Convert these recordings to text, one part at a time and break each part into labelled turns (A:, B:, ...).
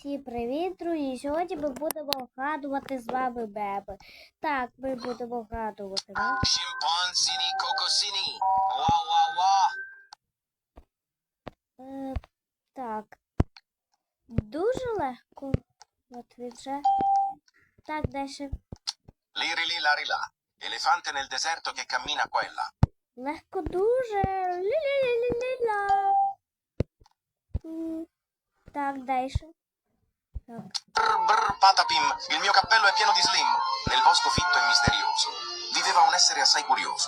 A: Всім привіт, друзі! Сьогодні ми будемо вгадувати з вами беби. Так, ми будемо вгадувати.
B: Wow wow wow.
A: Е, так. Дуже легко. От він вже. Так, далі.
B: Lari là. Elefante nel deserto che cammina e.
A: Легко дуже. Лі-лі-лі-лі-ла. Так, далі.
B: Brr, brr, patapim, il mio cappello è pieno di slim. Nel bosco fitto e misterioso viveva un essere assai curioso.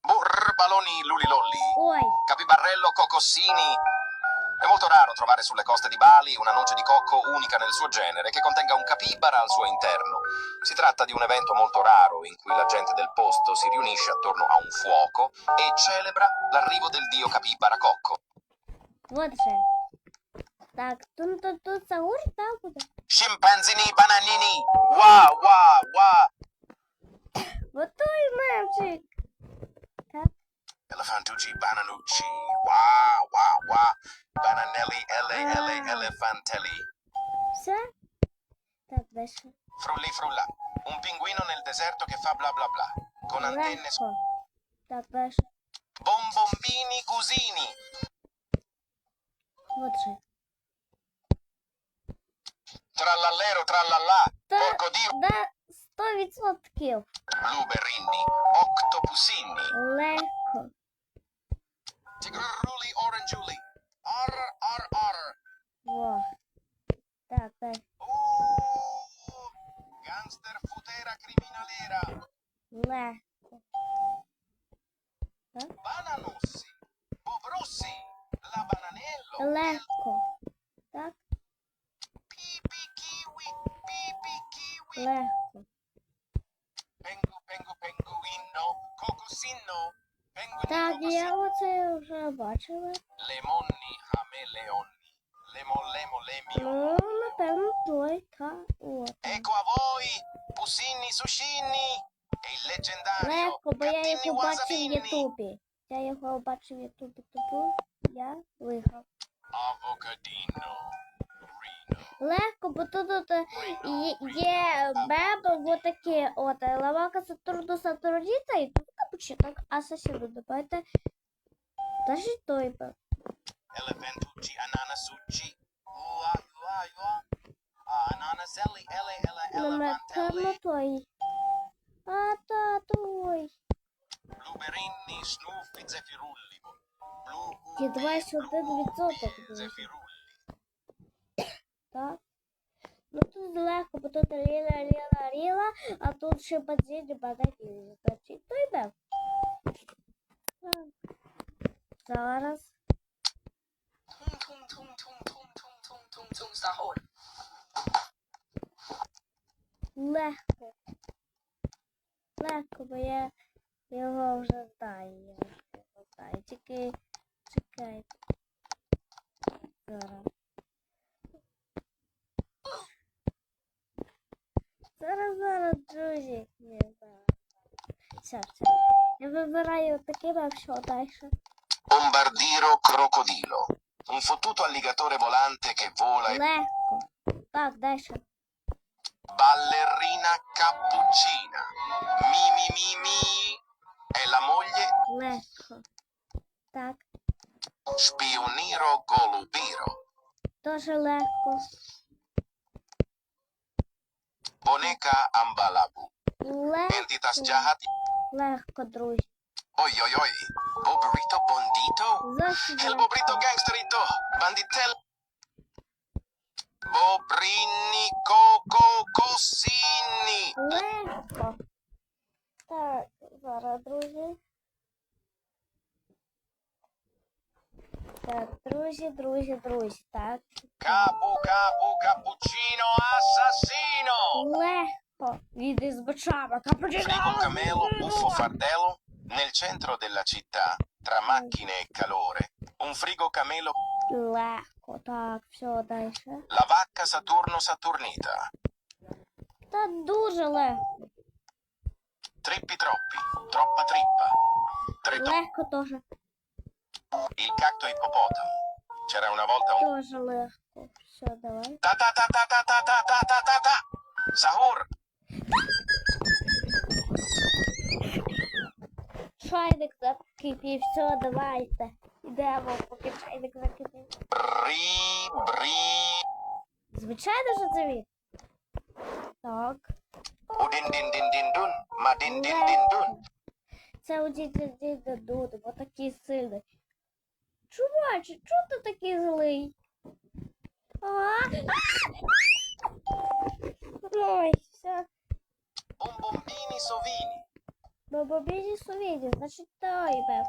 B: Burr, baloni, lulilolli.
A: Oi.
B: Capibarrello, cocossini. È molto raro trovare sulle coste di Bali una noce di cocco unica nel suo genere che contenga un capibara al suo interno. Si tratta di un evento molto raro in cui la gente del posto si riunisce attorno a un fuoco e celebra l'arrivo del dio capibara cocco.
A: What's What Так, тут, тут, тут Саур, да, буде?
B: Scimpanzini bananini! Wow, wow, wow!
A: Вот той мемчик. Так,
B: Elefantucci bananucci! Wow, wow, wow! Bananelli, ele, ele,
A: Ah.
B: elefantelli!
A: все. Так, дальше.
B: Frulli frulla! Un pinguino nel deserto che fa bla bla bla. Con antenne su.
A: Легко. Так, дальше.
B: Bombombini cusini!
A: Вот же.
B: тралалеро, тралала.
A: Та,
B: Крокодил.
A: Да, сто
B: відсотків. Блуберінні, октопусінні.
A: Легко.
B: Тіграрулі, оранжулі. Ар, ар, ар.
A: Во. Так,
B: так. Гангстер, футера, криміналера.
A: Легко.
B: Бананусі, бобрусі, ла бананелло.
A: Легко. Так. легко. Так, я оце вже бачила.
B: Лемонні, хамелеонні. Лемо, лемо, леміо.
A: Ну, напевно, той та от.
B: Еко а вой, пусіні, сушіні. Ей легендаріо.
A: Легко, бо я його бачив в Ютубі. Я його бачив в Ютубі, тому я виграв.
B: Авокадіно.
A: Легко, бо тут от, е, є- є беби, от такі от е, лавака Сатурну Сатурніта і тут капучино, а сусіду давайте. Даже той беб.
B: Elefantucci, ananasucci, ua, ua, ua, ananaselli, ele, ele, elefantelli.
A: А та той.
B: blueberini, snuffi, zeffirulli, blu,
A: Ті 21 відсоток.
B: zeffirulli,
A: так? Ну тут легко, бо тут ріла, ріла, ріла, а тут ще подзіді багаті візитачі. То йде. Зараз. Легко. Легко, бо я його вже знаю. Я вже знаю. Тільки чекайте. Зараз. Все, все. Я вибираю такий веб, що далі.
B: bombardiro, crocodilo, un fottuto alligatore volante che vola e
A: Легко. Так, далі.
B: ballerina cappuccina, mi, mi, mi, mi, è la moglie
A: Легко. Так,
B: spioniro, golubiro,
A: дуже легко.
B: boneca ambalabu, entitas
A: Легко. Легко, друзі.
B: Ой-ой-ой.
A: Бобрито
B: бондіто.
A: Засідаю.
B: Е, Бобрито гангстеріто. Бандітел. Бобрині кококосіні.
A: Легко. Так, зараз, друзі. Так, друзі, друзі, друзі, так.
B: Капу, капу, капучино, асасіно.
A: Легко. З бочами.
B: Frigo Camelo, Buffo Fardello. Nel centro della città, tra macchine e calore, un frigo camelo,
A: Легко. Так, все, далі.
B: la vacca Saturno Saturnita.
A: Та дуже легко.
B: Trippi troppi, troppa trippa. Tre to-
A: Легко теж.
B: il cacto ippopotamo. C'era una volta un...
A: Тоже легко. Все, давай.
B: Та-та-та-та-та-та-та-та-та-та! Сахур!
A: Чайник закипів, все, давайте. Ідемо, поки чайник закипів. Звичайно, що це він. Так.
B: Удин-дин-дин-дин-дун. Ма-дин-дин-дин-дун.
A: Це у діді діда Дуди, бо такий сильний. Чуваче, чого ти такий злий? Ой, все.
B: Бомбомбіні совіні.
A: Бо бібі сувіді, значить то йде.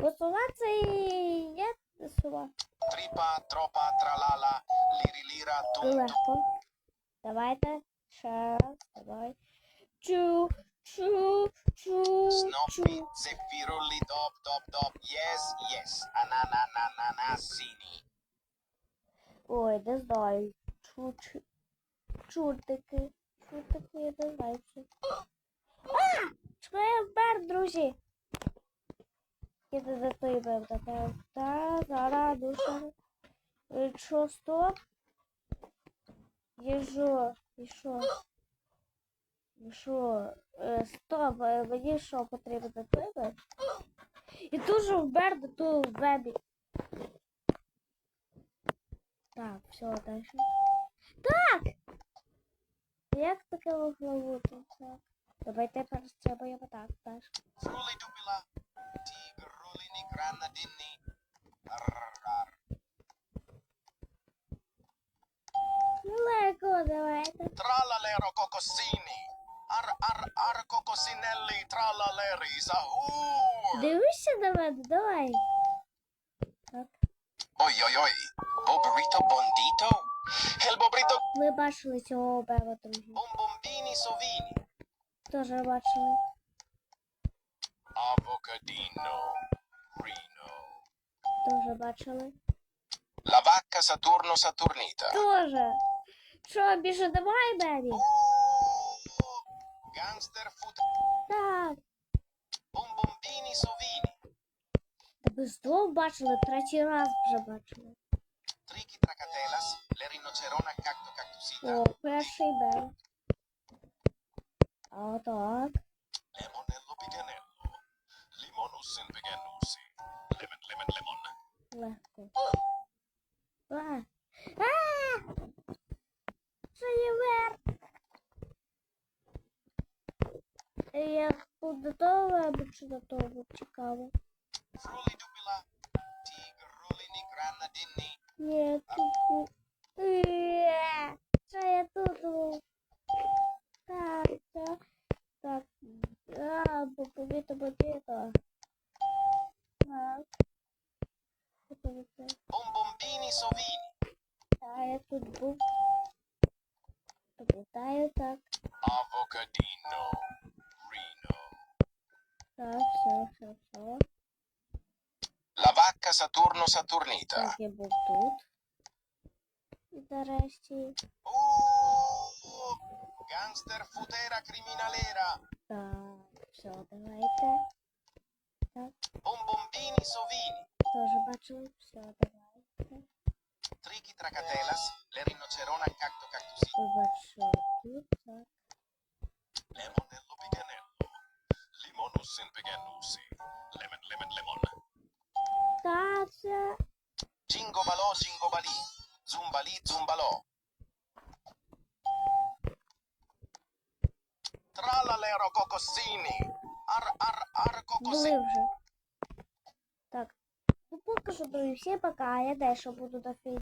A: Бо сова це і є сова.
B: Тріпа, тропа, тралала, лірі-ліра, тум-тум.
A: Легко. Давайте. Ще давай. Чу, чу, чу,
B: Сноппі,
A: чу.
B: зефірулі, доп, доп, доп. Єс, єс. Анананананасіні.
A: Ой, не знаю. Чу, чу. Чуртики не такий розлайчик. А! Чекай бер, друзі! Іде за той бер, так, так, зараз душа. Е, що, стоп? Єжо, і що? І що? Е, стоп, мені що потрібно тебе? І дуже вбер до ту вебі. Так, все, дальше. Так! Як таке вуглову там так? Давайте перестрибуємо так, так.
B: Роли дубіла. Ті роли не гранадини.
A: Ну легко, давайте.
B: Тралалеро кокосіні. Ар-ар-ар кокосінеллі тралалері загур.
A: Дивишся на мене, давай. Так.
B: Ой-ой-ой. Бобріто бондіто.
A: Ви бачили цього беба другого.
B: Бомбомбіні совіні.
A: Тоже бачили.
B: Авокадіно Ріно.
A: Тоже бачили.
B: Лавакка Сатурно Сатурніта.
A: Тоже. Що, більше давай, бебі?
B: Гангстер фут.
A: Так.
B: Бомбомбіні совіні.
A: Та ви знов бачили, третій раз вже бачили.
B: Трікі тракателас.
A: О, перший Б. А
B: отак. Лимонелло піканелло. Лімонусин піканусі. Лимон, лимон, лимон.
A: Легко. А! А! Суєвер! Я тут готова, або чи готова, цікаво.
B: Фролі дубіла. Ті гролі ні грана дінні.
A: Ні, тут був. Е, Що я тут? був? Так, так, так. А, бо побіто побіто. Так. Що це?
B: Bombombini sovini.
A: А я тут був. Пам'ятаю так.
B: Avocadino. Reno.
A: Так, все, все, все.
B: La vacca Saturno Saturnita.
A: Так, я був тут. І нарешті.
B: Oh, Gangster futera criminalera.
A: Так, все, давайте. Так.
B: Бомбомбіні совіні.
A: Тоже бачили, все, давайте.
B: Трики тракателас, ле риночерона cacto cactusini.
A: Побачили тут, так.
B: Лемонелло піганелло. Лімонус ин піганусі. Лемен, лемен, лемон.
A: Та, це...
B: Джинго бало, джинго балі. Зумбалі, зумбало. Тралалеро кокосіні. Ар ар ар кокосіні.
A: Були вже. Так. Ну поки що, друзі, всім пока. Я далі буду дофіг.